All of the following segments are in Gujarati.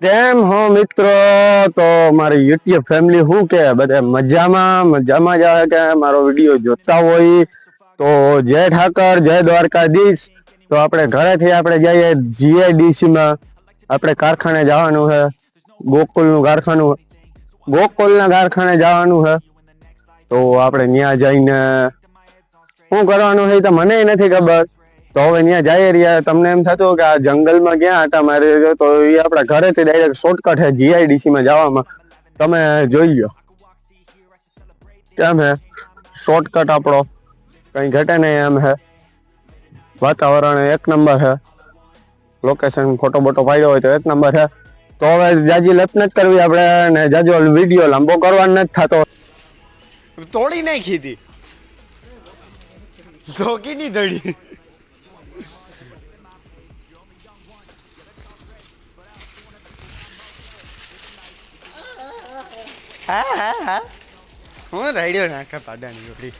કેમ હો મિત્રો? તો મારી યુટ્યુબ ફેમિલી શું કે બધા મજામાં મજામાં જ કે મારો વીડિયો જોતા હોય. તો જય ઠાકર, જય દ્વારકાધીશ. તો આપણે ઘરેથી આપણે જઈએ જીઆઈડીસી માં. આપણે કારખાને જવાનું છે. ગોકુલનું કારખાનું ગોકુલના કારખાને જવાનું છે. તો આપણે ત્યાં જઈને શું કરવાનું છે તો મને નથી ખબર. તો હવે ત્યાં જઈએ રહ્યા. તમને એમ થતું કે આ જંગલમાં ક્યાં હતા મારે? તો એ આપણા ઘરેથી ડાયરેક્ટ શોર્ટકટ છે જીઆઈડીસીમાં જવામાં. તમે જોઈ લો કેમ હે? શોર્ટકટ આપણો. કઈ ઘટે નહીં એમ હે. વાતાવરણ એક નંબર છે લોકેશન ફોટો બોટો પાડ્યો હોય તો એક નંબર છે તો હવે જાજી લત નથી કરવી આપણે ને જાજો વીડિયો લાંબો કરવાનો નથી થતો. તોડી નાખી હતી. ધોકી ની ધડી હા હા હા હું રાડ્યો નાખે પાડાની જોડી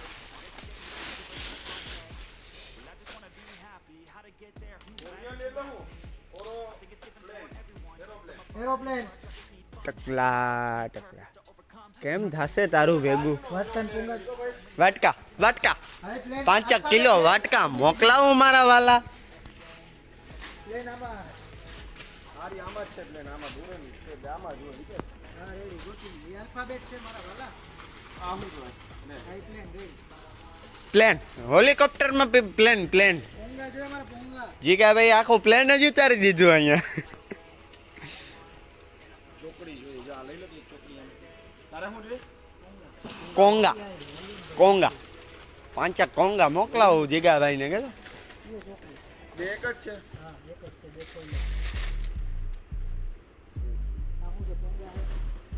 ટકલા ટકલા. કેમ થાશે તારું ભેગું? વાટકા વાટકા. પાંચ કિલો વાટકા મોકલાવું મારા વાલા. પ્લેન હેલિકોપ્ટરમાં પ્લેન પ્લેન. જીગા ભાઈ આખું પ્લેન જ ઉતારી દીધું અહીંયા. કોંગા. કોંગા. પાંચા કોંગા મોકલાવું જીગાભાઈ ને કે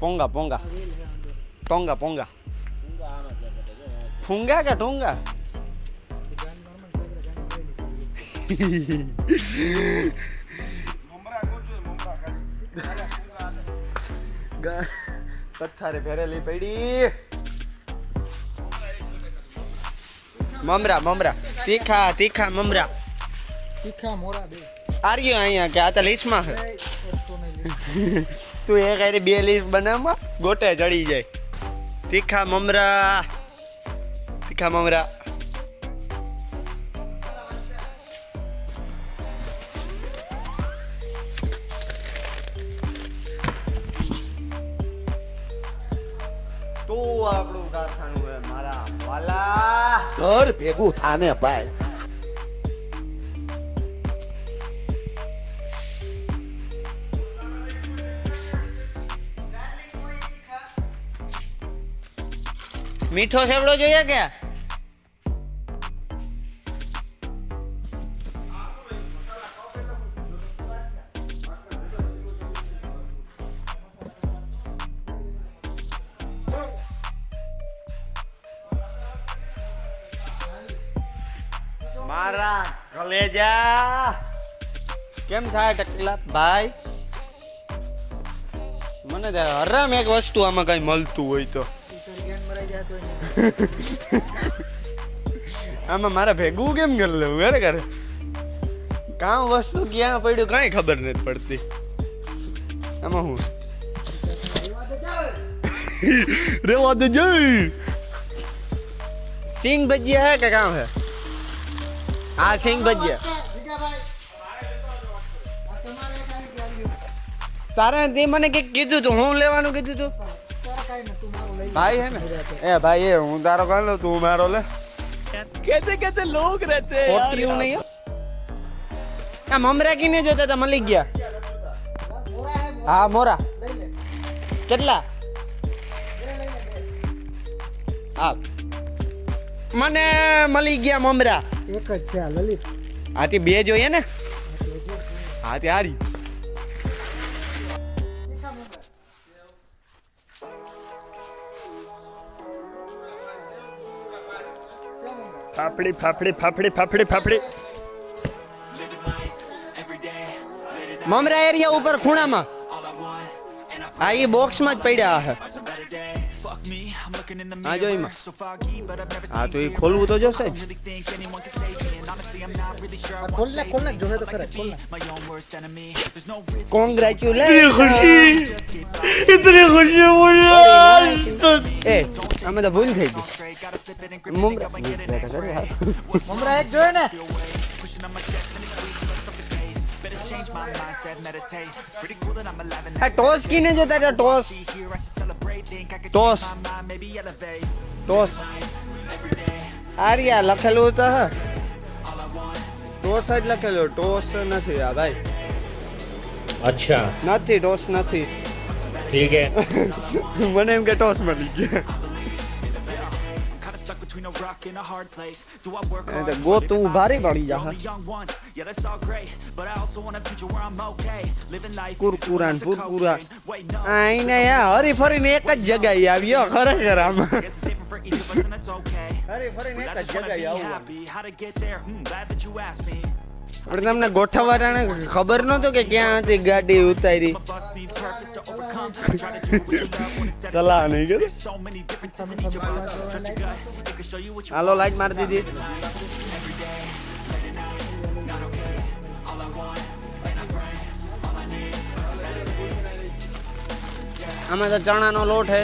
પોંગા પોંગા. ટોંગા પોંગા. ફૂંગા કે ટોંગા ગા- પથ્થારે ભેરેલી પડી. મમરા મમરા. તીખા તીખા મમરા. તીખા મોરા બે. આર્યો અહીંયા કે આ તો લીસમાં છે. તું એ હારે બે લીસ બનાવમાં ગોટે ચડી જાય. તીખા મમરા. તીખા મમરા. તો આપણું કારખાનું ઘર ભેગું થાને ભાઈ. મીઠો સેવડો જોઈએ કે? કેમ થાય ટકલા? ભાઈ? મને હરામ એક વસ્તુ આમાં કઈ મળતું હોય તો. આમાં મારે ભેગું કેમ કરી લેવું ઘરે ઘરે? કામ વસ્તુ ક્યાં પડ્યું કાંઈ ખબર નથી પડતી. આમાં હું? રેવા દે જઈ સિંગ ભજીયા હે કે કામ હે? હા, સિંગ ભજીયા. તારે તે મને કે કીધું તું. હું લેવાનું કીધું તું? ભાઈ હે ને? એ ભાઈ એ હું તારો કર લઉં? તું મારો લે. કેસે કેસે લોગ રહેતે ખોટી હું નહીં આ મમરા કીને જોતા તા મળી ગયા. હા મોરા. કેટલા? હા. મને મળી ગયા મમરા. એક જ છે લલિત. હાથી બે જોઈએ ને? હા હારી. ફાફડી ફાફડી ફાફડી ફાફડી ફાફડી. મમરા એરિયા ઉપર ખૂણામાં. આ એ બોક્સમાં જ પડ્યા હે. આ જો એમાં હા તો એ ખોલવું તો જોશે જ ખોલને ખોલને નાખ તો નાખ જોવે તો ખરા ખોલ નાખ કોંગ્રેચ્યુલેશન એ અમે તો ભૂલ થઈ ગઈ મુમરા મુમરા એક જોયો ને આ ટોસ કીને જો તારે ટોસ ટોસ ટોસ આર્યા લખેલું તો હા. ટોસ જ લખેલું. ટોસ નથી આ ભાઈ. અચ્છા. નથી ટોસ નથી. ઠીક હે. મને એમ કે ટોસ મળી ગયા. એ તો ગોતું ભારી પડી જા કુરકુરાન પુરકુરા આઈને યા હરી ફરીને એક જ જગ્યાએ આવ્યો ખરેખર આમાં હરી ફરીને એક જ જગ્યાએ આવવું આપણે તમને ગોઠવવાને ખબર નહોતો કે ક્યાં હતી ગાડી ઉતારી. સલાહ નહીં કે હાલો, લાઈટ મારી દીધી. આમાં તો ચણાનો લોટ હે.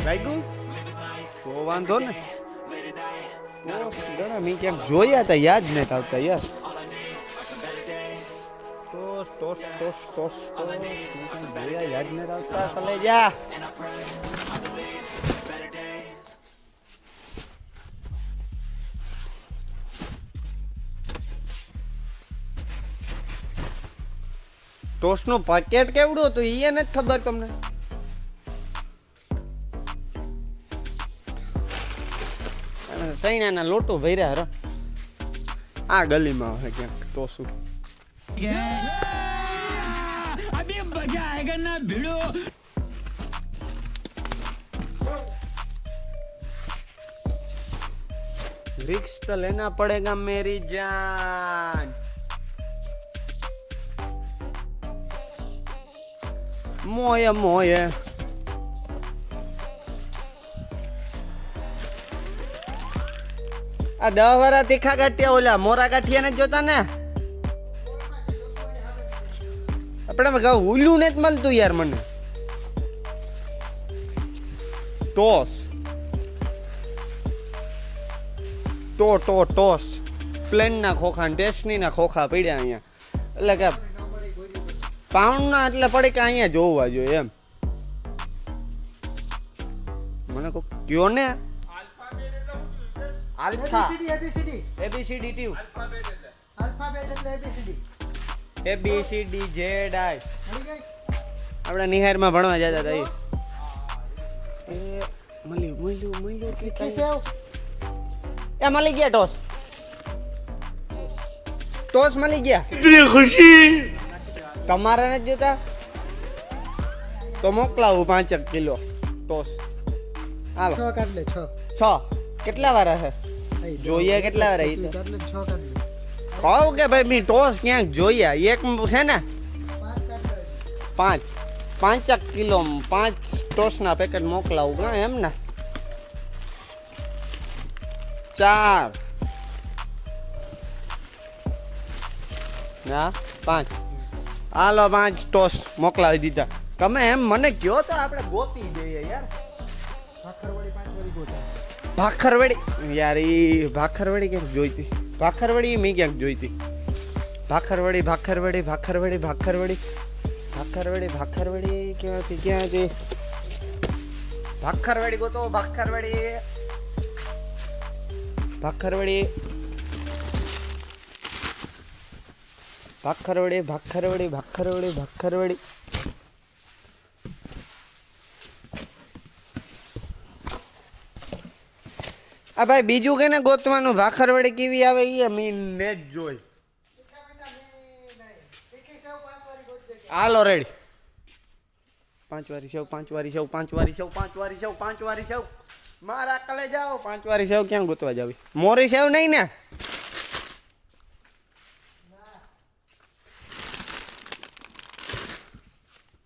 થયું વાંધો ને મેં ક્યાંક જોયા હતા યાદ નથી આવતા, યાર. ટોસ ટોસ ટોસ ટોસ જોયા, યાદ પેકેટ કેવડું હતું એ નથી ખબર તમને? સૈણાના લોટો ભર્યા હરો આ ગલીમાં હે ક્યાંક ટોસું रिक्स तो लेना पड़ेगा मेरी जान मोये मोये આ દહ વાળા તીખા ગાંઠિયા ઓલા મોરા ગાંઠિયા ને જોતા ને? આપણે કહું ઉલ્લું ને જ મળતું યાર મને. ટોસ. ટો ટો ટોસ. પ્લેન ના ખોખા ટેસ્ટની ના ખોખા પડ્યા અહીંયા. એટલે કે પાઉન્ડ ના એટલે પડે કે અહીંયા જોવા જોઈએ એમ. મને કહું કયો ને? Alpha. A B C D A B C D A B C D ટ્યુ alphabet એટલે A B C D A B C D Z આઈ આપણે નિહારમાં ભણવા જતા હતા એ મલી મળી મળ્યું મળ્યું કે તીખી એ મળી ગયા ટોસ. ટોસ મળી ગયા. તમારે નથી જોતા? તો મોકલાવું પાંચેક કિલો ટોસ. હાલો. છ કાઢ લે છ. છ. કેટલા વાર છે? જોઈએ કેટલા વાર ઈ કહું કે ભાઈ મેં ટોસ ક્યાંક જોયા એક છે ને? પાંચ. પાંચ કિલો પાંચ ટોસના પેકેટ મોકલાવું હા એમ ને? ચાર. ના, પાંચ. હાલો પાંચ ટોસ મોકલાવી દીધા. તમે એમ મને કયો તો આપણે ગોતી જઈએ યાર. ભાખરવડી યાર, ઈ ભાખરવડી ક્યાંક જોઈતી? ભાખરવડી મેં ક્યાંક જોઈતી? ભાખરવડી ભાખરવડી ભાખરવડી ભાખરવડી. ભાખરવડી ભાખરવડી ક્યાંથી ક્યાંથી? ભાખરવડી ગોતો, ભાખરવડી. ભાખરવડી. ભાખરવડી ભાખરવડી ભાખરવડી ભાખરવડી. આ ભાઈ બીજું કેને ગોતવાનું? ભાખરવડી કેવી આવે એ મીને જ જોઈ. હાલો રેડી પાંચ વારી સેવ પાંચ વારી સેવ પાંચ વારી સેવ પાંચ વારી સેવ પાંચ વારી સેવ. મારા કલે જાઓ. પાંચ વારી સેવ ક્યાં ગોતવા જાવી? મોરી સેવ નહીં ને?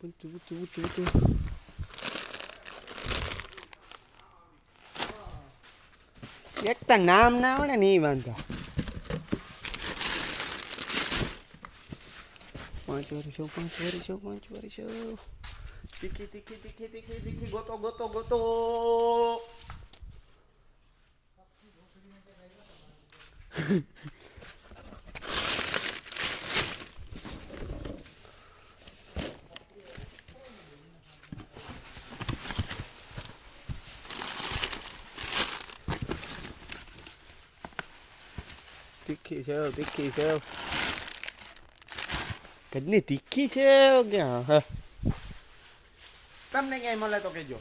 પૂંચું તું તું તું એક તો નામ ના આવડે ને એ વાંધો. પાંચ વર્ષો પાંચ વર્ષો પાંચ વર્ષો તીખી તીખી તીખી તીખી તીખી, ગોતો ગોતો ગોતો. તીખી છે તીખી છે. કદની તીખી છે? ક્યાં? હે. તમને ક્યાંય મળે તો કહેજો.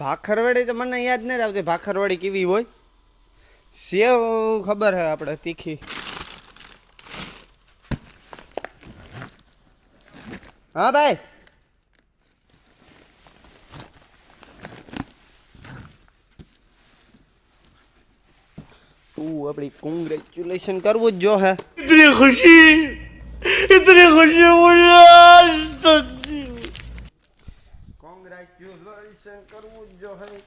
ભાખરવડી તો મને યાદ નથી આવતી. ભાખરવડી કેવી હોય? સેવ ખબર હે આપણે તીખી. હા ભાઈ. તું આપણી કોંગ્રેચ્યુલેશન કરવું જ જો હે. ઇતની ખુશી ઇતની ખુશી મુજે sen Carmugio, honey.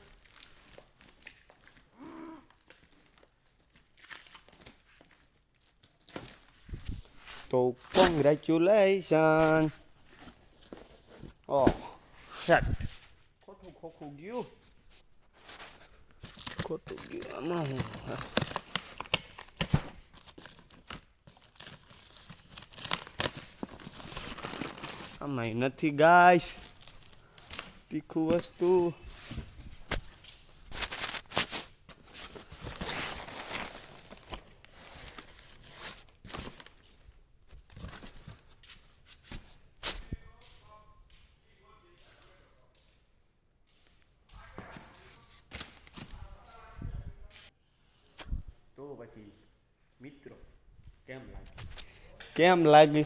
So congratulations. Oh, shit. Kotu koku gyu. Kotu gyu Am I not ti guys. તીખું વસ્તુ. તો પછી મિત્રો કેમ લાગે કેમ લાગી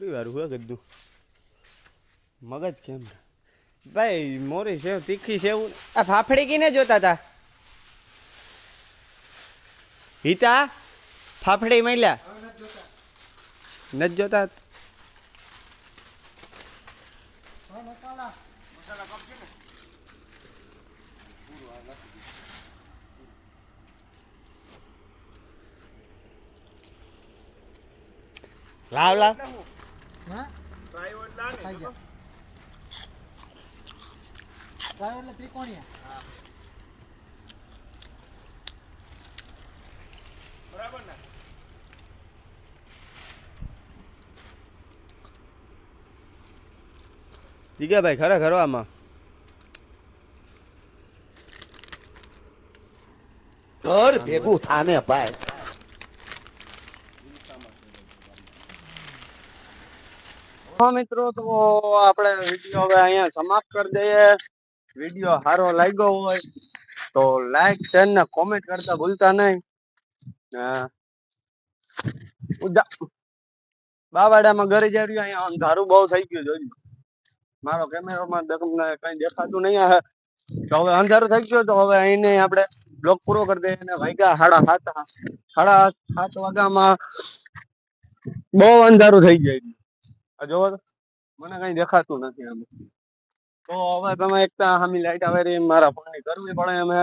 પૂરી હુआ કીધું મગજ કેમ? ભાઈ, મોરી સેવ, તીખી સેવ. આ ફાફડી કીને જોતા હતા હિતા, ફાફડી મળ્યા. નથી જોતા? લાવ લાવ. હા? ખાઈ ગયા ખરો એટલે ત્રિકોણિયા જીગાભાઈ ખરેખર આમાં? ઘર ભેગું થાને ભાઈ. મિત્રો, તો આપણે વીડિયો હવે અહીંયા સમાપ્ત કરી દઈએ. વીડિયો સારો લાગ્યો હોય તો લાઈક, શેર ને કોમેન્ટ કરતા ભૂલતા નહીં. બાવાડામાં ઘરે જઈ રહ્યું, અહીંયા અંધારું બહુ થઈ ગયું જોજો મારો કેમેરામાં તમને કઈ દેખાતું નહીં તો હવે અંધારું થઈ ગયું, તો હવે અહીંને આપણે બ્લોગ પૂરો કરી દઈએ. અને વાગ્યા સાડા સાત સાડા સાત વાગ્યામાં બહુ અંધારું થઈ જાય આ મને કઈ દેખાતું નથી આમ તો હવે તમે એક સામી લાઈટ આવે રહી, મારા ફોનની કરવી પડે અમે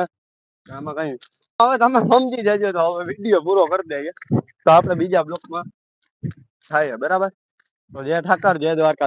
આમાં કઈ હવે તમે સમજી જજો તો હવે વીડિયો પૂરો કરી દઈએ તો આપણે બીજા બ્લોકમાં થાય બરાબર? તો જય ઠાકર, જય દ્વારકા.